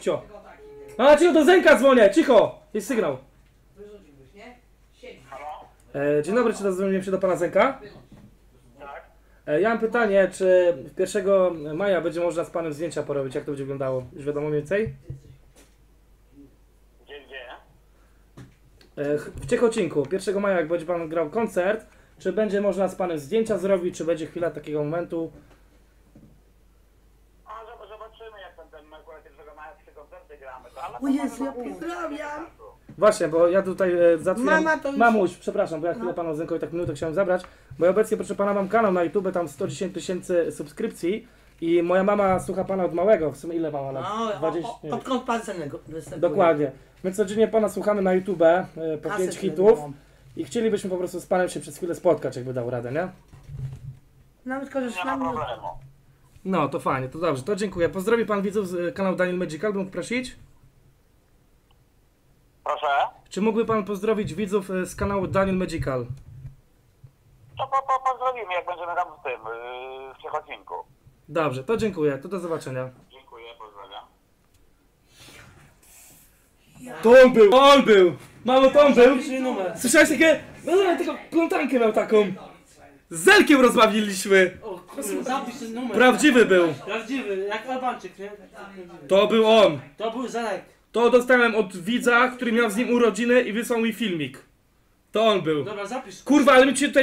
Cio. A, cicho, do Zenka dzwonię, cicho! Jest sygnał. Wyrzuciłbyś, nie? Siedź. Halo? E, dzień dobry, czy dozwoniłem się do pana Zenka? Tak? E, ja mam pytanie, czy 1 maja będzie można z panem zdjęcia porobić, jak to będzie wyglądało? Już wiadomo mniej więcej? Gdzie, gdzie? E, ch- w Ciechocinku, 1 maja, jak będzie pan grał koncert, czy będzie można z panem zdjęcia zrobić, czy będzie chwila takiego momentu? Zobaczymy jak ten, ten akurat 1 maja trzy koncerty gramy. To, ale O to Jezu, może- ja pozdrawiam. Właśnie, bo ja tutaj e. Mama to już- Mamuś, przepraszam, bo ja chwilę No. panu Zenkowi tak minutę chciałem zabrać, bo ja obecnie, proszę pana, mam kanał na YouTube, tam 110 tysięcy subskrypcji i moja mama słucha pana od małego, w sumie ile mama lat? No, 20, o, nie odkąd pan występuje? Dokładnie. My codziennie pana słuchamy na YouTube, e, po Kaset 5 hitów nagrywam. i chcielibyśmy po prostu z panem się przez chwilę spotkać, jakby dał radę, nie? Nawet Nie korzystamy. ma problemu. No, to fajnie, to dobrze, to dziękuję. Pozdrowi pan widzów z e, kanału Daniel Magical, bym prosić? Proszę? Czy mógłby pan pozdrowić widzów e, z kanału Daniel Magical? To po, po, pozdrowimy jak będziemy tam w tym, yy, w Ciechocinku. Dobrze, to dziękuję, to do zobaczenia. Dziękuję, pozdrawiam. To on był! To on był! Mało to on był! Słyszałeś takie... No nie, taką plątankę miał taką. Z Zelkiem rozmawialiśmy! O kurwa, zapisz ten numer. Prawdziwy był! Prawdziwy, jak Albańczyk, nie? Tak, tak, prawdziwy. To był on! To był Zelek. To dostałem od widza, który miał z nim urodziny i wysłał mi filmik. To on był. Dobra, zapisz. Kurwa, ale my cię tutaj